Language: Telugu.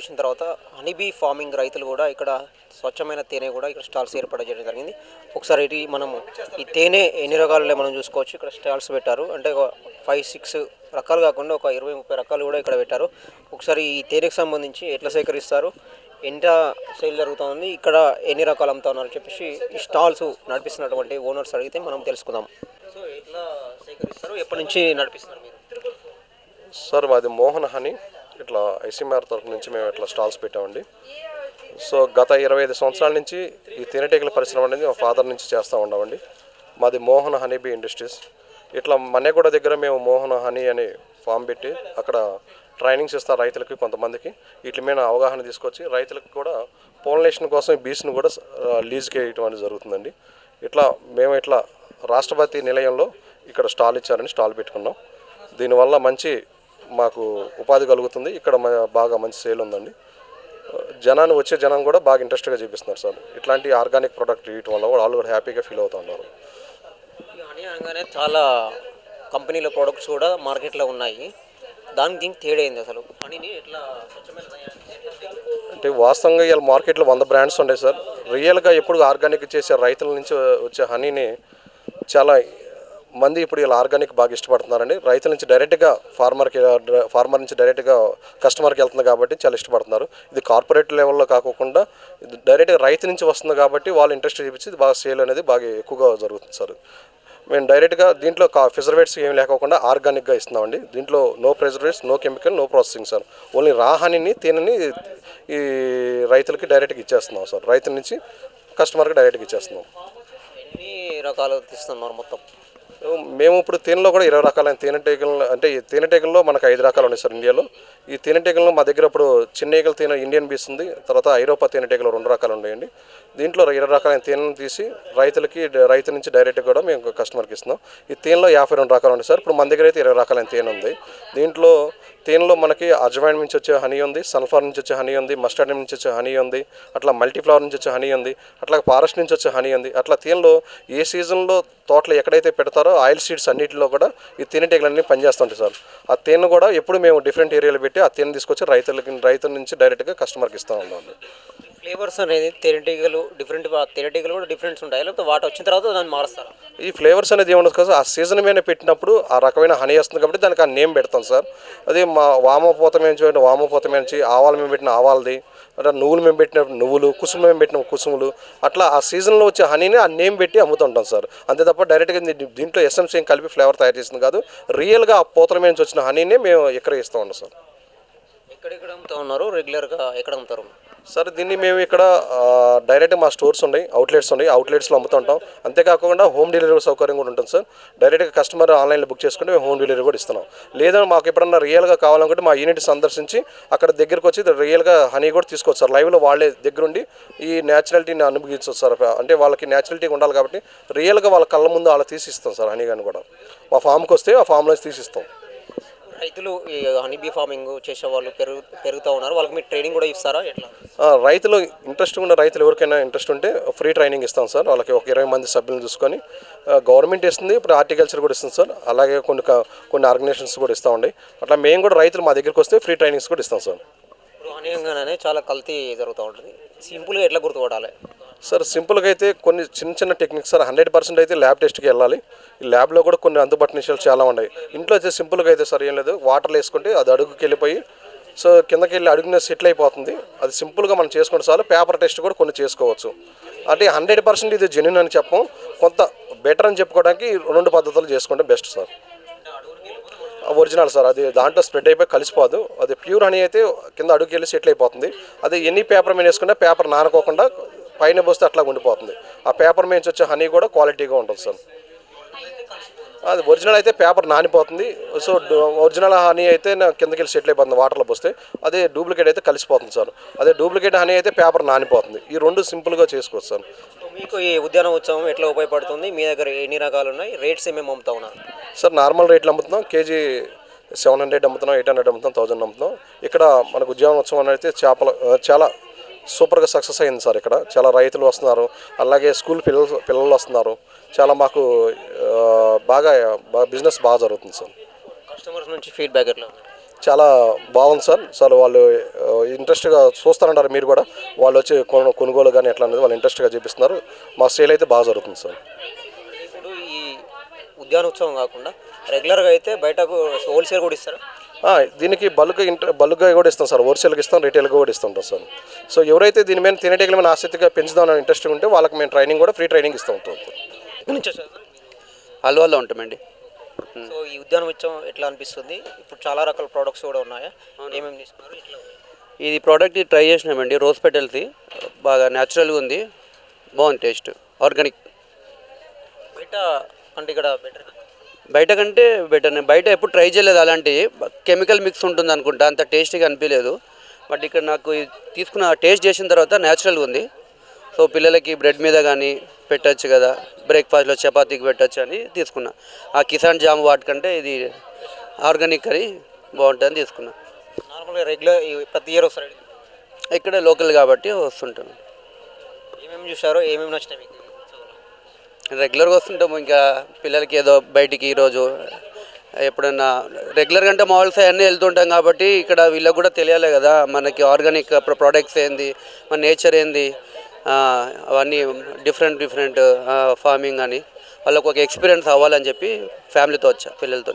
వచ్చిన తర్వాత హనీబీ ఫార్మింగ్ రైతులు కూడా ఇక్కడ స్వచ్ఛమైన తేనె కూడా ఇక్కడ స్టాల్స్ ఏర్పాటు చేయడం జరిగింది. ఒకసారి ఇది మనము ఈ తేనె ఎన్ని రకాలు మనం చూసుకోవచ్చు. ఇక్కడ స్టాల్స్ పెట్టారు. అంటే ఒక ఫైవ్ సిక్స్ రకాలు కాకుండా ఒక ఇరవై ముప్పై రకాలు కూడా ఇక్కడ పెట్టారు. ఒకసారి ఈ తేనెకి సంబంధించి ఎట్లా సేకరిస్తారు ఎంత సేల్ జరుగుతుంది ఇక్కడ ఎన్ని రకాలు అమ్ముతా ఉన్నారు చెప్పేసి ఈ స్టాల్స్ నడిపిస్తున్నటువంటి ఓనర్స్ అడిగితే మనం తెలుసుకుందాం. సో ఎట్లా సేకరిస్తారు ఎప్పటి నుంచి నడిపిస్తున్నారు మీరు? సార్ మాది మోహన్ హనీ. ఇట్లా ఐసీఎంఆర్ తరఫు నుంచి మేము ఇట్లా స్టాల్స్ పెట్టామండి. సో గత ఇరవై ఐదు సంవత్సరాల నుంచి ఈ తేనెటీగల పరిశ్రమ అనేది మా ఫాదర్ నుంచి చేస్తూ ఉన్నామండి. మాది మోహన్ హనీబీ ఇండస్ట్రీస్. ఇట్లా మన్నెగూడ దగ్గర మేము మోహన్ హనీ అనే ఫామ్ పెట్టి అక్కడ ట్రైనింగ్స్ ఇస్తారు రైతులకి కొంతమందికి. వీటి మీద అవగాహన తీసుకొచ్చి రైతులకు కూడా పోలినేషన్ కోసం ఈ బీస్ను కూడా లీజ్కి వేయటం అనేది జరుగుతుందండి. ఇట్లా మేము ఇట్లా రాష్ట్రపతి నిలయంలో ఇక్కడ స్టాల్ ఇచ్చారని స్టాల్ పెట్టుకున్నాం. దీనివల్ల మంచి మాకు ఉపాధి కలుగుతుంది. ఇక్కడ మ- బాగా మంచి సేల్ ఉందండి. జనాన్ని వచ్చే జనం కూడా బాగా ఇంట్రెస్ట్గా చూపిస్తున్నారు సార్. ఇట్లాంటి ఆర్గానిక్ ప్రోడక్ట్ ఇవ్వటం వల్ల వాళ్ళు కూడా హ్యాపీగా ఫీల్ అవుతూ ఉన్నారు. ఈ హనీ అనగానే చాలా కంపెనీల ప్రోడక్ట్స్ కూడా మార్కెట్లో ఉన్నాయి. దానికి దీనికి తేడా ఏంది అసలు? హనీని ఎట్లా అంటే వాస్తవంగా ఇవాళ మార్కెట్లో వంద బ్రాండ్స్ ఉన్నాయి సార్. రియల్గా ఎప్పుడు ఆర్గానిక్ చేసే రైతుల నుంచి వచ్చే హనీని చాలా మంది ఇప్పుడు ఇలా ఆర్గానిక్ బాగా ఇష్టపడుతున్నారండి. రైతుల నుంచి డైరెక్ట్గా ఫార్మర్కి ఫార్మర్ నుంచి డైరెక్ట్గా కస్టమర్కి వెళ్తుంది కాబట్టి చాలా ఇష్టపడుతున్నారు. ఇది కార్పొరేట్ లెవెల్లో కాకుండా ఇది డైరెక్ట్గా రైతు నుంచి వస్తుంది కాబట్టి వాళ్ళు ఇంట్రెస్ట్ చూపించి బాగా సేల్ అనేది బాగా ఎక్కువగా జరుగుతుంది సార్. మేము డైరెక్ట్గా దీంట్లో కా ప్రిజర్వేట్స్ ఏమి లేకోకుండా ఆర్గానిక్గా ఇస్తున్నామండి. దీంట్లో no preservatives no chemical no processing sir. Only రాహానిని తేనెని ఈ రైతులకి డైరెక్ట్గా ఇచ్చేస్తున్నాం సార్. రైతుల నుంచి కస్టమర్కి డైరెక్ట్గా ఇచ్చేస్తున్నాం. ఎన్ని రకాలు తీస్తున్నారు మొత్తం? మేము ఇప్పుడు తేనెలో కూడా ఇరవై రకాలైన తేనెటీగలు అంటే ఈ తేనెటీగల్లో మనకు ఐదు రకాలు ఉన్నాయి సార్ ఇండియాలో. ఈ తేనెటీగల్లో మా దగ్గర ఇప్పుడు చిన్నీగల తేనె ఇండియన్ బీస్ ఉంది తర్వాత ఐరోపా తేనెటీగలు రెండు రకాలు ఉన్నాయండి. దీంట్లో ఇరవై రకాలైన తేనెను తీసి రైతులకి రైతు నుంచి డైరెక్ట్గా కూడా మేము కస్టమర్కి ఇస్తున్నాం. ఈ తేనెలో యాభై రెండు రకాలు ఉన్నాయి సార్. ఇప్పుడు మన దగ్గర అయితే ఇరవై రకాలైన తేనె ఉంది. దీంట్లో తేనెలో మనకి అజ్వైన్ నుంచి వచ్చే హనీ ఉంది సన్ఫ్లవర్ నుంచి వచ్చే హనీ ఉంది మస్టర్డ్ నుంచి వచ్చే హనీ ఉంది అట్లా మల్టీఫ్లవర్ నుంచి వచ్చే హనీ ఉంది అట్లా ఫారెస్ట్ నుంచి వచ్చే హనీ ఉంది. అట్లా తేనెలో ఏ సీజన్లో తోటలు ఎక్కడైతే పెడతారో ఆయిల్ సీడ్స్ అన్నిటిలో కూడా ఈ తేనెటీగలన్నీ పనిచేస్తుంటాయి సార్. ఆ తేనె కూడా ఎప్పుడు మేము డిఫరెంట్ ఏరియాలో పెట్టి ఆ తేనె తీసుకొచ్చి రైతులకి రైతుల నుంచి డైరెక్ట్గా కస్టమర్కి ఇస్తూ ఉన్నాం. ఫ్లేవర్స్ అనేది తేనెటీగలు డిఫరెంట్ తేనెటీగలు కూడా డిఫరెంట్స్ ఉంటాయి. లేకపోతే వాటి వచ్చిన తర్వాత దాన్ని మారుస్తారు. ఈ ఫ్లేవర్స్ అనేది ఏముండదు కదా ఆ సీజన్ మీద పెట్టినప్పుడు ఆ రకమైన హనీ వస్తుంది కాబట్టి దానికి ఆ నేమ్ పెడతాం సార్. అదే మా వామపోత మేము చూడండి వామపోత నుంచి ఆవాలు మేము పెట్టిన ఆవాలది అంటే నువ్వులు మేము పెట్టిన నువ్వులు కుసుము మేము పెట్టిన కుసుములు అట్లా ఆ సీజన్లో వచ్చే హనీని ఆ నేమ్ పెట్టి అమ్ముతుంటాం సార్. అంతే తప్ప డైరెక్ట్గా దీంట్లో ఎస్ఎంసీ ఏం కలిపి ఫ్లేవర్ తయారు చేసింది కాదు. రియల్గా ఆ పూతల మీద నుంచి వచ్చిన హనీనే మేము ఇక్కడ ఇస్తూ ఉంటాం సార్. ఎక్కడెక్కడ అమ్ముతా ఉన్నారు? రెగ్యులర్గా ఎక్కడ అమ్ముతారు? సార్ దీన్ని మేము ఇక్కడ డైరెక్ట్ మా స్టోర్స్ ఉన్నాయి అవుట్లెట్స్ ఉన్నాయి అవుట్లెట్స్లో అమ్ముతుంటాం అంతేకాకుండా హోమ్ డెలివరీ సౌకర్యం కూడా ఉంటుంది సార్. డైరెక్ట్గా కస్టమర్ ఆన్లైన్లో బుక్ చేసుకుంటే మేము హోమ్ డెలివరీ కూడా ఇస్తున్నాం. లేదా మాకు ఎప్పుడన్నా రియల్గా కావాలనుకుంటే మా యూనిట్ సందర్శించి అక్కడ దగ్గరకు వచ్చి రియల్గా హనీ కూడా తీసుకోవచ్చు సార్. లైవ్లో వాళ్ళే దగ్గరుండి ఈ న్యాచురాలిటీని అనుభవించవచ్చు సార్. అంటే వాళ్ళకి న్యాచురాలిటీ ఉండాలి కాబట్టి రియల్గా వాళ్ళ కళ్ళ ముందు అలా తీసి ఇస్తాం సార్ హనీ కానీ కూడా. మా ఫామ్కి వస్తే ఆ ఫామ్లో తీసిస్తాం. రైతులు హనీ బీ ఫార్మింగ్ చేసే వాళ్ళు పెరుగు పెరుగుతూ ఉన్నారు. వాళ్ళకి మీరు ట్రైనింగ్ కూడా ఇస్తారా? ఎట్లా? రైతులు ఇంట్రెస్ట్ ఉన్న రైతులు ఎవరికైనా ఇంట్రెస్ట్ ఉంటే ఫ్రీ ట్రైనింగ్ ఇస్తాం సార్. వాళ్ళకి ఒక ఇరవై మంది సభ్యులను చూసుకొని గవర్నమెంట్ ఇస్తుంది ఇప్పుడు హార్టికల్చర్ కూడా ఇస్తుంది సార్. అలాగే కొన్ని కొన్ని ఆర్గనైజేషన్స్ కూడా ఇస్తూ ఉండే అట్లా మేము కూడా రైతులు మా దగ్గరికి వస్తే ఫ్రీ ట్రైనింగ్స్ కూడా ఇస్తాం సార్. ఇప్పుడు హనీ అనగానే చాలా కల్తీ జరుగుతూ ఉంటుంది. సింపుల్గా ఎట్లా గుర్తుపడాలి? సార్ సింపుల్గా అయితే కొన్ని చిన్న చిన్న టెక్నిక్స్ సార్ హండ్రెడ్ పర్సెంట్ అయితే ల్యాబ్ టెస్ట్కి వెళ్ళాలి. ఈ ల్యాబ్లో కూడా కొన్ని అందుబాటు నిషయాలు చాలా ఉన్నాయి. ఇంట్లో అయితే సింపుల్గా అయితే సార్ ఏం లేదు. వాటర్లో వేసుకుంటే అది అడుగుకి వెళ్ళిపోయి సో కిందకి వెళ్ళి అడుగున సెటిల్ అయిపోతుంది. అది సింపుల్గా మనం చేసుకుంటే చాలు. పేపర్ టెస్ట్ కూడా కొన్ని చేసుకోవచ్చు. అంటే హండ్రెడ్ పర్సెంట్ ఇది జెన్యున్ అని చెప్పం. కొంత బెటర్ అని చెప్పుకోవడానికి రెండు పద్ధతులు చేసుకుంటే బెస్ట్ సార్. ఒరిజినల్ సార్ అది దాంట్లో స్ప్రెడ్ అయిపోయి కలిసిపోదు. అది ప్యూర్ హనీ అయితే కింద అడుగుకి వెళ్ళి సెటిల్ అయిపోతుంది. అది ఎన్ని పేపర్ మీద వేసుకుంటే పేపర్ నానుకోకుండా పైన పోస్తే అట్లా ఉండిపోతుంది. ఆ పేపర్ మీద వచ్చే హనీ కూడా క్వాలిటీగా ఉంటుంది సార్. అది ఒరిజినల్ అయితే పేపర్ నానిపోతుంది. సో డు- ఒరిజినల్ హనీ అయితే కిందకి వెళ్ళి సెటిల్ అయిపోతుంది వాటర్లో పోస్తే అదే డూప్లికేట్ అయితే కలిసిపోతుంది సార్. అదే డూప్లికేట్ హనీ అయితే పేపర్ నానిపోతుంది. ఈ రెండు సింపుల్గా చేసుకోవచ్చు సార్. మీకు ఈ ఉద్యాన ఉత్సవం ఎట్లా ఉపయోగపడుతుంది? మీ దగ్గర ఎన్ని రకాలు ఉన్నాయి? రేట్స్ ఏమేమి అమ్ముతా ఉన్నారు సార్ నార్మల్ రేట్లు అమ్ముతున్నాం. కేజీ సెవెన్ హండ్రెడ్ అమ్ముతున్నాం ఎయిట్ హండ్రెడ్ అమ్ముతాం థౌజండ్ అమ్ముతున్నాం. ఇక్కడ మనకు ఉద్యానోత్సవం అయితే చేపల చాలా సూపర్గా సక్సెస్ అయింది సార్ ఇక్కడ. చాలా రైతులు వస్తున్నారు. అలాగే స్కూల్ పిల్లలు పిల్లలు వస్తున్నారు. చాలా మాకు బాగా బిజినెస్ బాగా జరుగుతుంది సార్. కస్టమర్స్ నుంచి ఫీడ్బ్యాక్ ఎట్లా? చాలా బాగుంది సార్. సార్ వాళ్ళు ఇంట్రెస్ట్గా చూస్తారంటారు మీరు కూడా. వాళ్ళు వచ్చి కొను కొనుగోలు కానీ ఎట్లా అనేది వాళ్ళు ఇంట్రెస్ట్గా చూపిస్తున్నారు. మా సేల్ అయితే బాగా జరుగుతుంది సార్. ఇప్పుడు ఈ ఉద్యానోత్సవం కాకుండా రెగ్యులర్గా అయితే బయటకు హోల్సేల్ కూడా ఇస్తారు? దీనికి బల్క్ ఇంటర్ బల్క్గా కూడా ఇస్తాం సార్. హోల్సేల్కి ఇస్తాం రీటైల్గా కూడా ఇస్తుంటాం సార్. సో ఎవరైతే దీని మీద తినేటికి మీద ఆసక్తిగా పెంచుదామని ఇంట్రెస్ట్ ఉంటే వాళ్ళకి మేము ట్రైనింగ్ కూడా ఫ్రీ ట్రైనింగ్ ఇస్తూ ఉంటాం? హల్వాలో ఉంటామండి. సో ఈ ఉద్యానోత్సవం ఎట్లా అనిపిస్తుంది? ఇప్పుడు చాలా రకాల ప్రోడక్ట్స్ కూడా ఉన్నాయా? ఏమేమి తీసుకున్నారు? ఇట్లా ఇది ప్రోడక్ట్ ట్రై చేసినామండి. రోజ్ పెటల్ది బాగా న్యాచురల్గా ఉంది. బాగుంది టేస్ట్ ఆర్గానిక్ బయట అంటే ఇక్కడ బెటర్ బయట కంటే బెటర్ బయట ఎప్పుడు ట్రై చేయలేదు అలాంటి కెమికల్ మిక్స్ ఉంటుంది అనుకుంటా. అంత టేస్టీగా అనిపించలేదు. బట్ ఇక్కడ నాకు తీసుకున్న టేస్ట్ చేసిన తర్వాత న్యాచురల్గా ఉంది. సో పిల్లలకి బ్రెడ్ మీద కానీ పెట్టచ్చు కదా. బ్రేక్ఫాస్ట్లో చపాతీకి పెట్టచ్చు అని తీసుకున్నా. ఆ కిసాన్ జామ్ వాటికంటే ఇది ఆర్గానిక్ అని బాగుంటుందని తీసుకున్నా. నార్మల్గా రెగ్యులర్ ప్రతి ఇయర్ వస్తారు? ఇక్కడే లోకల్ కాబట్టి వస్తుంటాను. ఏమేమి చూసారో? ఏమేమి నచ్చినాయి మీకు? రెగ్యులర్గా వస్తుంటాము. ఇంకా పిల్లలకి ఏదో బయటికి ఈరోజు ఎప్పుడన్నా రెగ్యులర్గా అంటే మాల్స్ అన్నీ వెళ్తుంటాం కాబట్టి ఇక్కడ వీళ్ళకి కూడా తెలియాలి కదా. మనకి ఆర్గానిక్ ప్రోడక్ట్స్ ఏంది మన నేచర్ ఏంది అవన్నీ డిఫరెంట్ డిఫరెంట్ ఫార్మింగ్ అని వాళ్ళకు ఒక ఎక్స్పీరియన్స్ అవ్వాలని చెప్పి ఫ్యామిలీతో వచ్చా పిల్లలతో